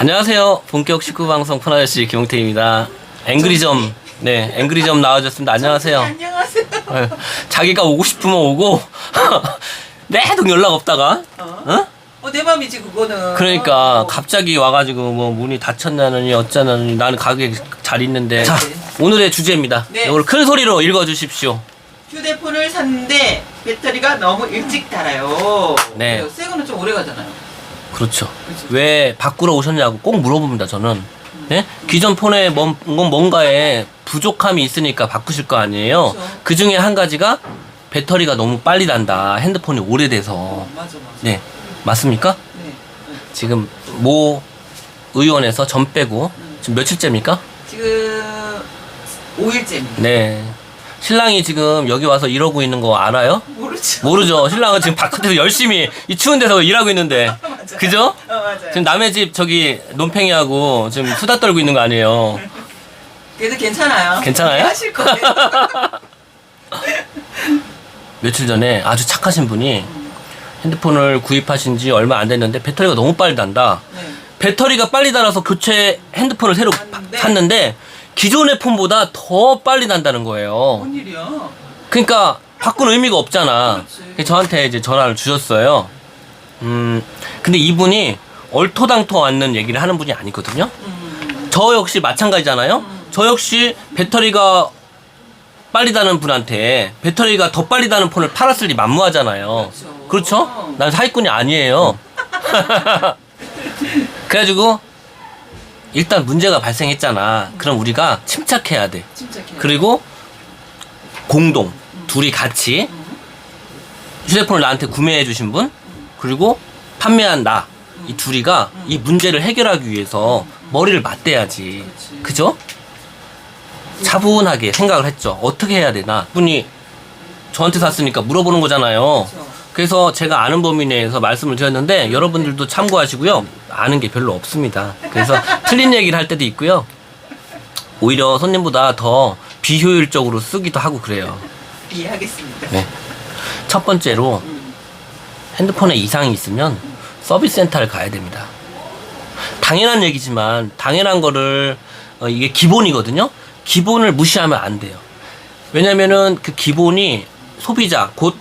안녕하세요. 본격 식구 방송 푸나저씨 김홍태입니다. 앵그리점 네 앵그리점 나와줬습니다. 안녕하세요. 안녕하세요. 아유, 자기가 오고 싶으면 오고 매동 연락 없다가 어? 어, 내 맘이지 그거는. 그러니까 어. 갑자기 와가지고 뭐 문이 닫혔냐느니 어쩌냐느니 나는 가게 잘 있는데 자 오늘의 주제입니다. 네. 이걸 큰 소리로 읽어주십시오. 휴대폰을 샀는데 배터리가 너무 일찍 달아요. 네. 새 거는 좀 오래 가잖아요. 그렇죠. 그렇죠. 왜 바꾸러 오셨냐고 꼭 물어봅니다. 저는 네? 기존 폰에 뭔, 뭔가에 부족함이 있으니까 바꾸실 거 아니에요. 그렇죠. 그 중에 한 가지가 배터리가 너무 빨리 단다. 핸드폰이 오래돼서 어, 맞아 맞아. 네 맞습니까? 네. 네. 지금 모 의원에서 전 빼고 지금 며칠째입니까? 지금 5일째입니다. 네. 신랑이 지금 여기 와서 이러고 있는 거 알아요? 모르죠. 모르죠. 신랑은 지금 바깥에서 열심히 이 추운 데서 일하고 있는데. 맞아요. 그죠? 어, 맞아요. 지금 남의 집 저기 논팽이하고 지금 수다 떨고 있는 거 아니에요? 그래도 괜찮아요. 괜찮아요? 하실 거예요. 며칠 전에 아주 착하신 분이 핸드폰을 구입하신 지 얼마 안 됐는데 배터리가 너무 빨리 단다. 네. 배터리가 빨리 달아서 교체 핸드폰을 새로 바- 샀는데? 샀는데 기존의 폰보다 더 빨리 단다는 거예요. 뭔 일이야? 그러니까 바꾼 의미가 없잖아. 그렇지. 저한테 이제 전화를 주셨어요. 음, 근데 이분이 얼토당토 않는 얘기를 하는 분이 아니거든요. 음. 저 역시 마찬가지잖아요. 저 역시 배터리가 빨리 다는 분한테 배터리가 더 빨리 다는 폰을 팔았을 리 만무하잖아요. 그렇죠. 그렇죠? 난 사기꾼이 아니에요. 그래가지고 일단 문제가 발생했잖아. 그럼 우리가 침착해야 돼. 침착해. 그리고 공동 둘이 같이 휴대폰을 나한테 구매해 주신 분 그리고 판매한 나 이 둘이가 이 문제를 해결하기 위해서 머리를 맞대야지. 그죠? 차분하게 생각을 했죠 어떻게 해야 되나 분이 저한테 샀으니까 물어보는 거잖아요. 그래서 제가 아는 범위 내에서 말씀을 드렸는데 여러분들도 참고하시고요 아는 게 별로 없습니다 그래서 틀린 얘기를 할 때도 있고요 오히려 손님보다 더 비효율적으로 쓰기도 하고 그래요. 이해하겠습니다. 네. 첫 번째로 음. 핸드폰에 이상이 있으면 서비스 센터를 가야 됩니다. 당연한 얘기지만 당연한 거를 어, 이게 기본이거든요. 기본을 무시하면 안 돼요. 왜냐면은 그 기본이 소비자 곧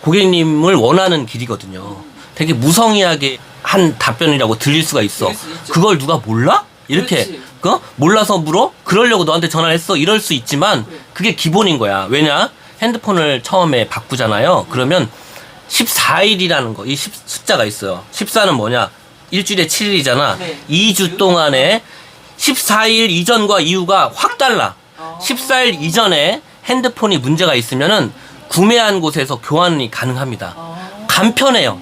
고객님을 원하는 길이거든요. 되게 무성의하게 한 답변이라고 들릴 수가 있어. 수. 그걸 누가 몰라? 이렇게 그렇지. 그 몰라서 물어? 그러려고 너한테 전화를 했어. 이럴 수 있지만 그래. 그게 기본인 거야. 왜냐? 핸드폰을 처음에 바꾸잖아요. 그러면 14일이라는 거, 이 10, 숫자가 있어요. 14는 뭐냐? 일주일에 7일이잖아. 네. 2주 동안에 14일 이전과 이후가 확 달라. 어. 14일 이전에 핸드폰이 문제가 있으면은 구매한 곳에서 교환이 가능합니다. 어. 간편해요.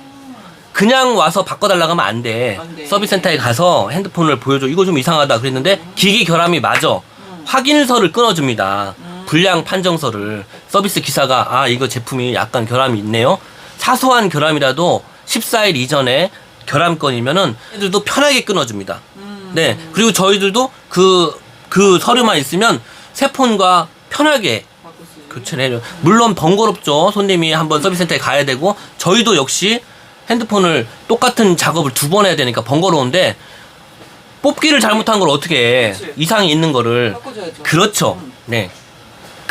그냥 와서 바꿔달라고 하면 안 돼. 안 돼. 서비스 센터에 가서 핸드폰을 보여줘. 이거 좀 이상하다. 그랬는데 기기 결함이 맞아. 확인서를 끊어줍니다. 불량 판정서를 서비스 기사가 아 이거 제품이 약간 결함이 있네요. 사소한 결함이라도 14일 이전에 결함건이면은 애들도 편하게 끊어줍니다. 네. 그리고 저희들도 그, 그 서류만 있으면 새 폰과 편하게. 교체를 해줘. 물론 번거롭죠. 손님이 한번 서비스 센터에 가야 되고 저희도 역시 핸드폰을 똑같은 작업을 두 번 해야 되니까 번거로운데 뽑기를 잘못한 걸 어떻게 해? 그치. 이상이 있는 거를 바꿔줘야죠. 그렇죠. 음. 네.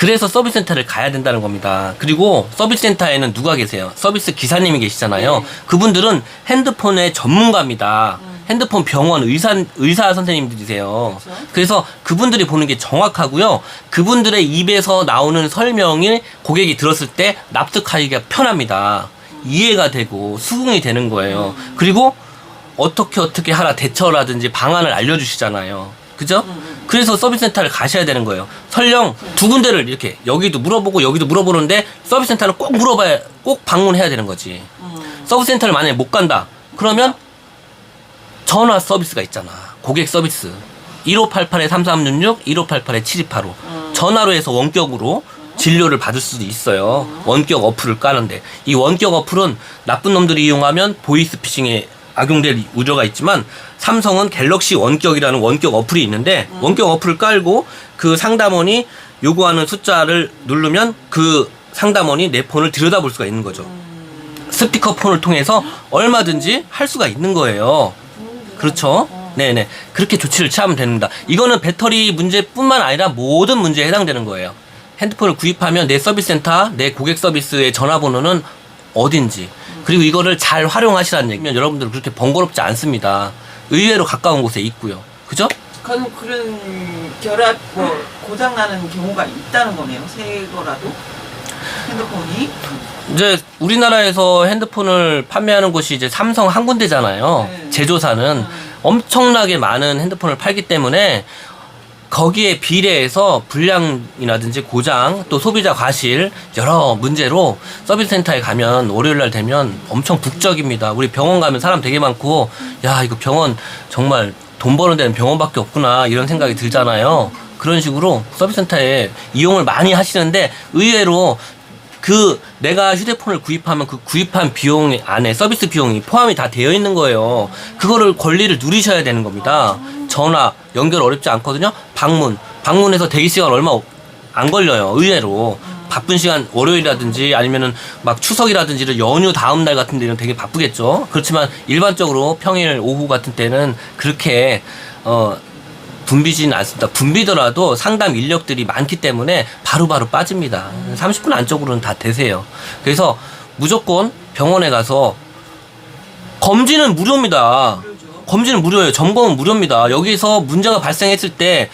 그래서 서비스 센터를 가야 된다는 겁니다. 그리고 서비스 센터에는 누가 계세요? 서비스 기사님이 계시잖아요. 네. 그분들은 핸드폰의 전문가입니다. 음. 핸드폰 병원 의사 의사 선생님들이세요. 그렇죠. 그래서 그분들이 보는 게 정확하고요. 그분들의 입에서 나오는 설명이 고객이 들었을 때 납득하기가 편합니다. 이해가 되고 수긍이 되는 거예요. 음. 그리고 어떻게 어떻게 하라 대처라든지 방안을 알려주시잖아요. 그죠? 음, 그래서 서비스 센터를 가셔야 되는 거예요. 설령 두 군데를 이렇게 여기도 물어보고 여기도 물어보는데 서비스 센터를 꼭 물어봐야 꼭 방문해야 되는 거지. 음. 서비스 센터를 만약에 못 간다. 그러면 전화 서비스가 있잖아. 고객 서비스. 1588-3366, 1588-7285. 전화로 해서 원격으로 진료를 받을 수도 있어요. 원격 어플을 까는데. 이 원격 어플은 나쁜 놈들이 이용하면 보이스피싱에 악용될 우려가 있지만 삼성은 갤럭시 원격이라는 원격 어플이 있는데 원격 어플을 깔고 그 상담원이 요구하는 숫자를 누르면 그 상담원이 내 폰을 들여다볼 수가 있는 거죠. 스피커 폰을 통해서 얼마든지 할 수가 있는 거예요. 그렇죠? 네네. 그렇게 조치를 취하면 됩니다. 이거는 배터리 문제뿐만 아니라 모든 문제에 해당되는 거예요. 핸드폰을 구입하면 내 서비스 센터, 내 고객 서비스의 전화번호는 어딘지, 그리고 이거를 잘 활용하시라는 얘기면 여러분들 그렇게 번거롭지 않습니다. 의외로 가까운 곳에 있고요. 그죠? 그런 그런 결합 뭐 고장 나는 경우가 있다는 거네요. 새 거라도 핸드폰이 이제 우리나라에서 핸드폰을 판매하는 곳이 이제 삼성 한 군데잖아요. 네. 제조사는 음. 엄청나게 많은 핸드폰을 팔기 때문에 거기에 비례해서 불량이라든지 고장 또 소비자 과실 여러 문제로 서비스 센터에 가면 월요일 날 되면 엄청 북적입니다. 우리 병원 가면 사람 되게 많고 야 이거 병원 정말 돈 버는 데는 병원밖에 없구나 이런 생각이 들잖아요. 그런 식으로 서비스 센터에 이용을 많이 하시는데 의외로 그 내가 휴대폰을 구입하면 그 구입한 비용 안에 서비스 비용이 포함이 다 되어 있는 거예요. 그거를 권리를 누리셔야 되는 겁니다. 전화 연결 어렵지 않거든요. 방문 방문해서 대기 시간 얼마 없- 안 걸려요. 의외로 바쁜 시간 월요일이라든지 아니면은 막 추석이라든지 이런 연휴 다음 날 같은 데는 되게 바쁘겠죠. 그렇지만 일반적으로 평일 오후 같은 때는 그렇게 어 붐비지는 않습니다. 붐비더라도 상담 인력들이 많기 때문에 바로바로 빠집니다. 30분 안쪽으로는 다 되세요. 그래서 무조건 병원에 가서 검진은 무료입니다. 검진은 무료예요. 점검은 무료입니다. 여기서 문제가 발생했을 때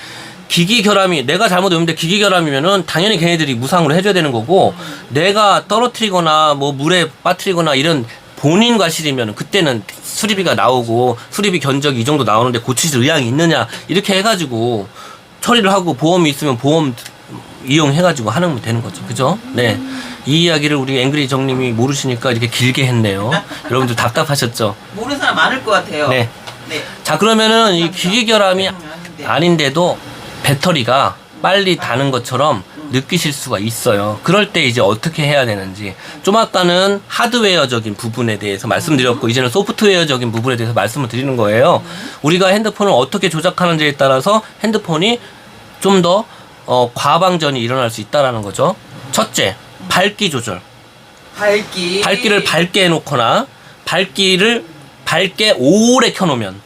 기기 결함이 내가 잘못했는데 기기 결함이면은 당연히 걔네들이 무상으로 해줘야 되는 거고 내가 떨어뜨리거나 뭐 물에 빠뜨리거나 이런 본인 과실이면 그때는 수리비가 나오고 수리비 견적이 이 정도 나오는데 고치실 의향이 있느냐 이렇게 해가지고 처리를 하고 보험이 있으면 보험 이용해가지고 하는 되는 거죠. 그죠? 네. 이 이야기를 우리 앵그리 정님이 모르시니까 이렇게 길게 했네요. 여러분들 답답하셨죠? 모르는 사람 많을 것 같아요. 네. 네. 자 그러면은 이 기기 결함이 아닌데. 아닌데도 배터리가 빨리 다는 것처럼 느끼실 수가 있어요. 그럴 때 이제 어떻게 해야 되는지 좀 아까는 하드웨어적인 부분에 대해서 말씀드렸고 이제는 소프트웨어적인 부분에 대해서 말씀을 드리는 거예요. 우리가 핸드폰을 어떻게 조작하는지에 따라서 핸드폰이 좀더 어, 과방전이 일어날 수 있다라는 거죠. 첫째, 밝기 조절. 밝기. 밝기를 밝게 해놓거나 밝기를 밝게 오래 켜놓으면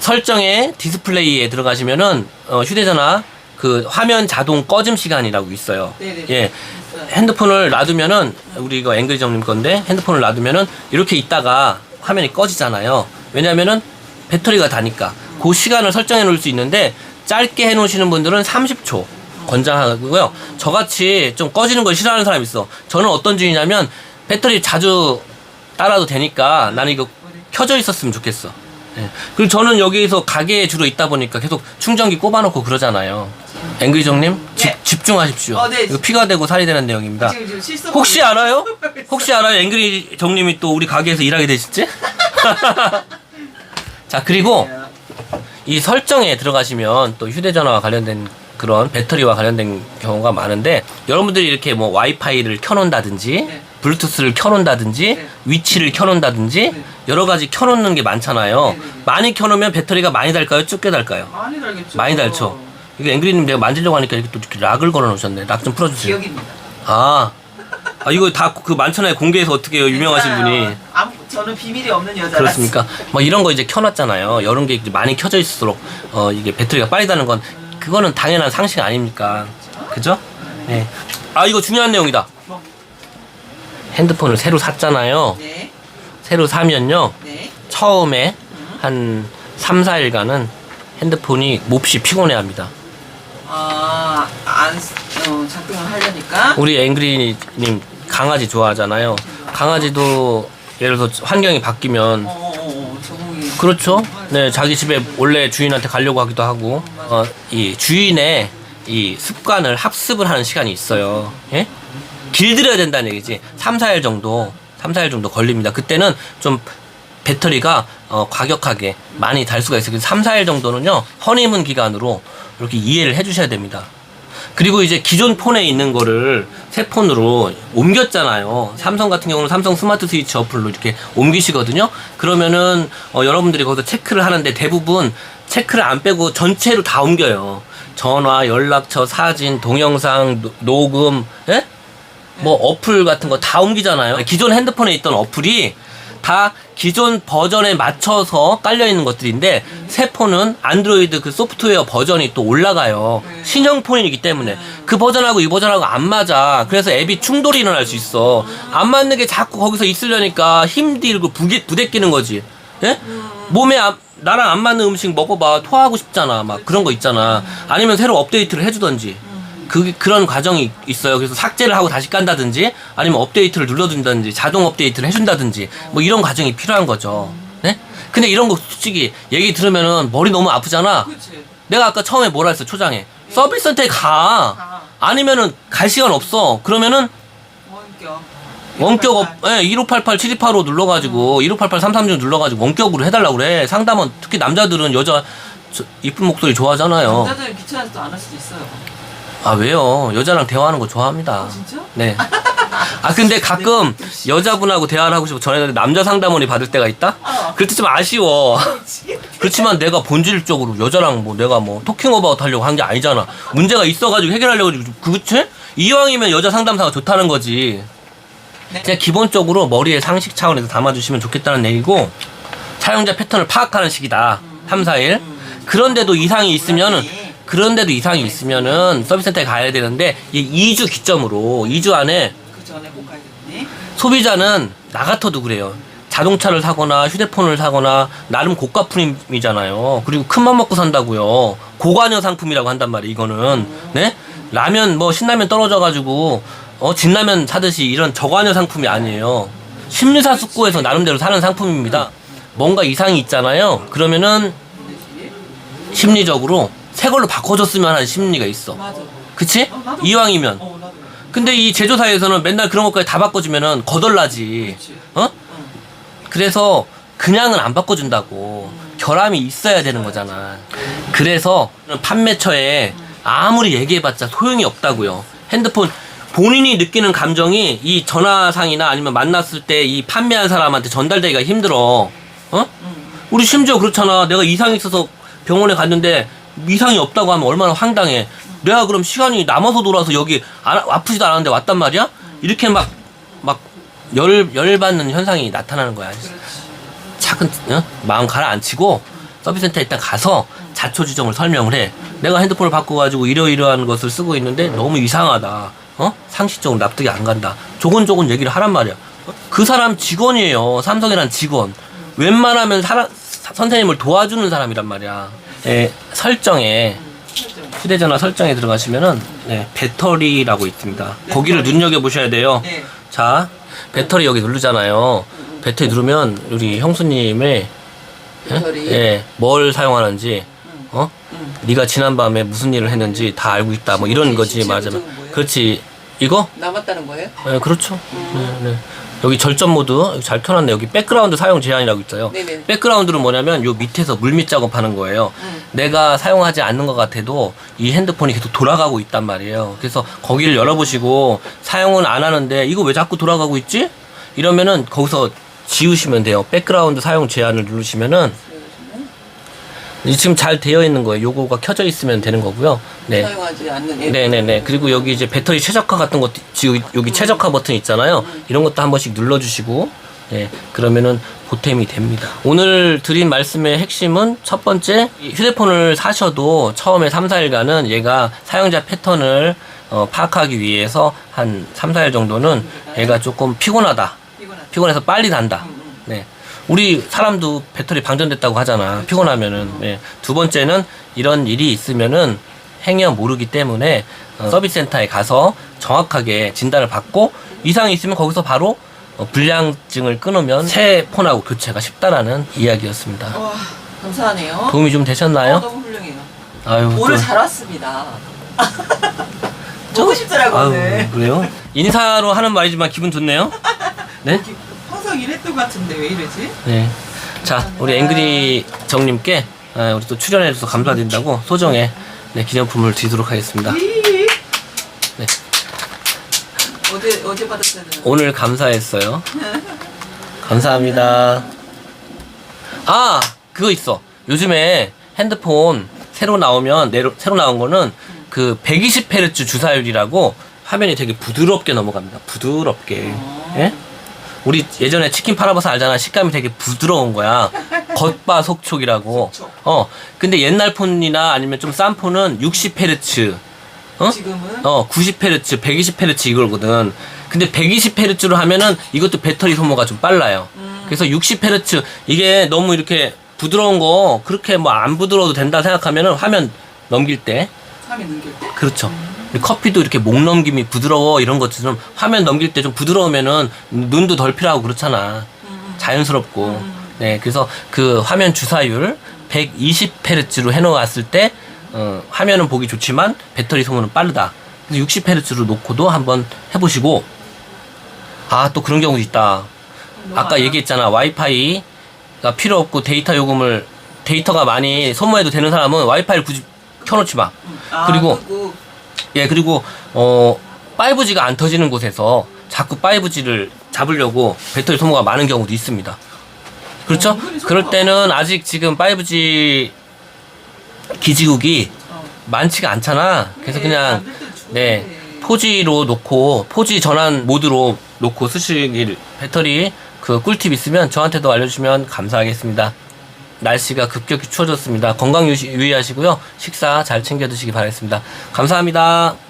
설정에 디스플레이에 들어가시면은 어, 휴대전화 그 화면 자동 꺼짐 시간이라고 있어요. 네네. 예. 있어요. 핸드폰을 놔두면은 우리 이거 앵글 정님 건데 핸드폰을 놔두면은 이렇게 있다가 화면이 꺼지잖아요. 왜냐면은 배터리가 다니까 그 시간을 설정해 놓을 수 있는데 짧게 해 놓으시는 분들은 30초 권장하고요. 저같이 좀 꺼지는 걸 싫어하는 사람이 있어. 저는 어떤 주의냐면 배터리 자주 따라도 되니까 나는 이거 켜져 있었으면 좋겠어. 예. 그리고 저는 여기에서 가게에 주로 있다 보니까 계속 충전기 꼽아놓고 그러잖아요. 집, 네. 집중하십시오. 어, 네. 이거 피가 되고 살이 되는 내용입니다. 지금 지금 실수. 혹시 알아요? 혹시 알아요? 앵그리 정님이 또 우리 가게에서 일하게 되실지? 자, 그리고 이 설정에 들어가시면 또 휴대전화와 관련된 그런 배터리와 관련된 경우가 많은데 여러분들이 이렇게 뭐 와이파이를 켜놓는다든지 네. 블루투스를 켜놓는다든지 네. 위치를 켜놓는다든지 네. 여러 가지 켜놓는 게 많잖아요. 네, 네, 네. 많이 켜놓으면 배터리가 많이 달까요? 적게 달까요? 많이 달겠죠. 많이 달죠. 이거 앵그리님 내가 만지려고 하니까 이렇게 또 이렇게 락을 걸어 놓으셨네. 락 좀 풀어주세요. 기억입니다. 아, 아 이거 다 그 많잖아요. 공개해서 어떻게 해요? 유명하신 분이. 아무, 저는 비밀이 없는 여자라. 그렇습니까? 뭐 이런 거 이제 켜놨잖아요. 이런 게 이제 많이 켜져 있을수록 어 이게 배터리가 빨리 다는 건 그거는 당연한 상식 아닙니까? 그죠? 네. 아 이거 중요한 내용이다. 뭐, 핸드폰을 새로 샀잖아요. 네. 새로 사면요. 네. 처음에 한 3, 4일간은 핸드폰이 몹시 피곤해 합니다. 아, 안, 어, 작동을 하려니까. 우리 앵그리님 강아지 좋아하잖아요. 강아지도 예를 들어서 환경이 바뀌면 어, 어, 어, 적응이. 그렇죠. 네, 자기 집에 원래 주인한테 가려고 하기도 하고, 어, 이 주인의 이 습관을 학습을 하는 시간이 있어요. 예? 길들여야 된다는 얘기지. 3, 4일 정도, 3, 4일 정도 걸립니다. 그때는 좀 배터리가 어, 과격하게 많이 달 수가 있어요. 그래서 3, 4일 정도는요, 허니문 기간으로 이렇게 이해를 해 주셔야 됩니다. 그리고 이제 기존 폰에 있는 거를 새 폰으로 옮겼잖아요. 삼성 같은 경우는 삼성 스마트 스위치 어플로 이렇게 옮기시거든요. 그러면은 어, 여러분들이 거기서 체크를 하는데 대부분 체크를 안 빼고 전체로 다 옮겨요. 전화, 연락처, 사진, 동영상, 노- 녹음, 예? 뭐 어플 같은 거 다 옮기잖아요. 기존 핸드폰에 있던 어플이 다 기존 버전에 맞춰서 깔려 있는 것들인데 새 폰은 안드로이드 그 소프트웨어 버전이 또 올라가요. 네. 신형 폰이기 때문에 음. 그 버전하고 이 버전하고 안 맞아. 그래서 앱이 충돌이 일어날 수 있어. 안 맞는 게 자꾸 거기서 있으려니까 힘들고 부대끼는 거지. 예? 몸에 안- 나랑 안 맞는 음식 먹어봐 토하고 싶잖아. 막 그런 거 있잖아. 아니면 새로 업데이트를 해주던지. 그 그런 과정이 있어요. 그래서 삭제를 하고 다시 깐다든지 아니면 업데이트를 눌러준다든지 자동 업데이트를 해준다든지 뭐 이런 과정이 필요한 거죠. 네? 근데 이런 거 솔직히 얘기 들으면은 머리 너무 아프잖아. 그렇지. 내가 아까 처음에 뭐라 했어 초장에 서비스 센터에 가. 가. 아니면은 갈 시간 없어. 그러면은 원격. 원격 업, 예, 1588, 7285 눌러가지고, 1588, 336 눌러가지고 원격으로 해달라고 그래. 상담은, 특히 남자들은 여자, 저, 이쁜 목소리 좋아하잖아요. 남자들은 귀찮아서 안할 수도 있어요. 아, 왜요? 여자랑 대화하는 거 좋아합니다. 아, 진짜? 네. 아, 근데 가끔 여자분하고 대화를 하고 싶어 전화했는데 남자 상담원이 받을 때가 있다? 어. 그럴 때 좀 아쉬워. 그렇지만 내가 본질적으로 여자랑 뭐 내가 뭐 토킹 어바웃 하려고 한 게 아니잖아. 문제가 있어가지고 해결하려고 그치? 이왕이면 여자 상담사가 좋다는 거지. 네. 그냥 기본적으로 머리에 상식 차원에서 담아주시면 좋겠다는 얘기고 사용자 패턴을 파악하는 시기다. 3, 4일. 그런데도 이상이 있으면은 그런데도 이상이 있으면은 서비스 센터에 가야 되는데 이 2주 기점으로 2주 안에 그 전에 꼭 가야겠네. 소비자는 나 같아도 그래요. 자동차를 사거나 휴대폰을 사거나 나름 고가품이잖아요. 그리고 큰맘 먹고 산다고요. 고관여 상품이라고 한단 말이에요. 이거는 네 라면 뭐 신라면 떨어져가지고 어 진라면 사듯이 이런 저관여 상품이 아니에요. 심리사 숙고에서 나름대로 사는 상품입니다. 뭔가 이상이 있잖아요. 그러면은. 심리적으로 새 걸로 바꿔줬으면 하는 심리가 있어. 맞아. 그치? 어, 나도. 이왕이면. 어, 나도. 근데 이 제조사에서는 맨날 그런 것까지 다 바꿔주면은 거덜나지. 어? 응. 그래서 그냥은 안 바꿔준다고 결함이 있어야 되는 거잖아. 그래서 판매처에 아무리 얘기해봤자 소용이 없다고요. 핸드폰 본인이 느끼는 감정이 이 전화상이나 아니면 만났을 때 이 판매한 사람한테 전달되기가 힘들어. 어? 우리 심지어 그렇잖아. 내가 이상이 있어서 병원에 갔는데 이상이 없다고 하면 얼마나 황당해. 내가 그럼 시간이 남아서 돌아서 여기 안- 아프지도 않았는데 왔단 말이야? 이렇게 막, 막, 열, 열받는 현상이 나타나는 거야. 차근, 어? 마음 가라앉히고 서비스 센터에 일단 가서 자초지종을 설명을 해. 내가 핸드폰을 바꿔가지고 이러이러한 것을 쓰고 있는데 너무 이상하다. 어? 상식적으로 납득이 안 간다. 조곤조곤 얘기를 하란 말이야. 어? 그 사람 직원이에요. 삼성이란 직원. 웬만하면 사람, 사- 선생님을 도와주는 사람이란 말이야. 예, 설정에 휴대전화 설정에 들어가시면은 네, 배터리라고 있습니다. 거기를 눈여겨 보셔야 돼요. 네. 자, 배터리 여기 누르잖아요. 배터리 누르면 우리 형수님의 예? 예, 뭘 사용하는지 어? 응. 네가 지난밤에 무슨 일을 했는지 다 알고 있다. 뭐 이런 거지, 맞아. 그렇지. 이거? 남았다는 거예요? 예, 그렇죠. 네, 네. 여기 절전 모드 잘 켜놨네. 여기 백그라운드 사용 제한이라고 있어요. 네네. 백그라운드는 뭐냐면 요 밑에서 물밑 작업하는 거예요. 음. 내가 사용하지 않는 것 같아도 이 핸드폰이 계속 돌아가고 있단 말이에요. 그래서 거기를 열어보시고 사용은 안 하는데 이거 왜 자꾸 돌아가고 있지? 이러면은 거기서 지우시면 돼요. 백그라운드 사용 제한을 누르시면은 이 지금 잘 되어 있는 거예요. 요거가 켜져 있으면 되는 거고요. 네. 사용하지 않는 앱. 네네네. 그리고 여기 이제 배터리 최적화 같은 것도 지금 여기 최적화 버튼 있잖아요. 이런 것도 한 번씩 눌러주시고, 네 그러면은 보탬이 됩니다. 오늘 드린 말씀의 핵심은 첫 번째 이 휴대폰을 사셔도 처음에 3, 4일간은 얘가 사용자 패턴을 어, 파악하기 위해서 한 3, 4일 정도는 얘가 조금 피곤하다. 피곤하다. 피곤해서 빨리 단다. 네. 우리 사람도 배터리 방전됐다고 하잖아. 피곤하면은. 네. 두 번째는 이런 일이 있으면은 행여 모르기 때문에 어, 서비스 센터에 가서 정확하게 진단을 받고 이상이 있으면 거기서 바로 어, 불량증을 끊으면 새 폰하고 교체가 쉽다라는 이야기였습니다. 와, 감사하네요. 도움이 좀 어, 되셨나요? 너무 훌륭해요. 아유, 오늘 또- 잘 왔습니다. 보고 싶더라고 아유, 오늘. 그래요? 인사로 하는 말이지만 기분 좋네요. 네? 항상 이랬던 것 같은데 왜 이러지? 네. 자, 우리 앵그리 정님께 아, 우리 또 출연해줘서 감사드린다고 소정의 네, 기념품을 드리도록 하겠습니다. 네. 어제 어제 받았잖아요. 오늘 감사했어요. 감사합니다. 아, 그거 있어. 요즘에 핸드폰 새로 나오면 내로, 새로 나온 거는 그 120Hz 주사율이라고 화면이 되게 부드럽게 넘어갑니다. 부드럽게. 예? 우리 예전에 치킨 팔아봐서 알잖아. 식감이 되게 부드러운 거야. 겉바속촉이라고. 속촉. 어. 근데 옛날 폰이나 아니면 좀 싼 폰은 60Hz. 어? 지금은 어, 90Hz, 120Hz 이거거든. 근데 120Hz로 하면은 이것도 배터리 소모가 좀 빨라요. 그래서 60Hz 이게 너무 이렇게 부드러운 거 그렇게 뭐 안 부드러워도 된다 생각하면은 화면 넘길 때 3이 넘길 때 그렇죠. 근데 커피도 이렇게 목 넘김이 부드러워 이런 것처럼 화면 넘길 때 좀 부드러우면은 눈도 덜 필요하고 그렇잖아. 자연스럽고. 네, 그래서 그 화면 주사율 120Hz로 해놓았을 때 어, 화면은 보기 좋지만 배터리 소모는 빠르다. 그래서 60Hz로 놓고도 한번 해보시고 아 또 그런 경우도 있다. 아까. 얘기했잖아 와이파이가 필요 없고 데이터 요금을 데이터가 많이 소모해도 되는 사람은 와이파이를 굳이 켜놓지 마. 아, 그리고 끄고 예, 그리고 어 5G가 안 터지는 곳에서 자꾸 5G를 잡으려고 배터리 소모가 많은 경우도 있습니다. 그렇죠? 어, 그럴 때는 아직 지금 5G 기지국이 어. 많지가 않잖아. 그래서 그래, 그냥. 네. 포지로 놓고 포지 전환 모드로 놓고 쓰시길 배터리 그 꿀팁 있으면 저한테도 알려주시면 감사하겠습니다. 날씨가 급격히 추워졌습니다. 건강 유지, 유의하시고요. 식사 잘 챙겨 드시기 바라겠습니다. 감사합니다.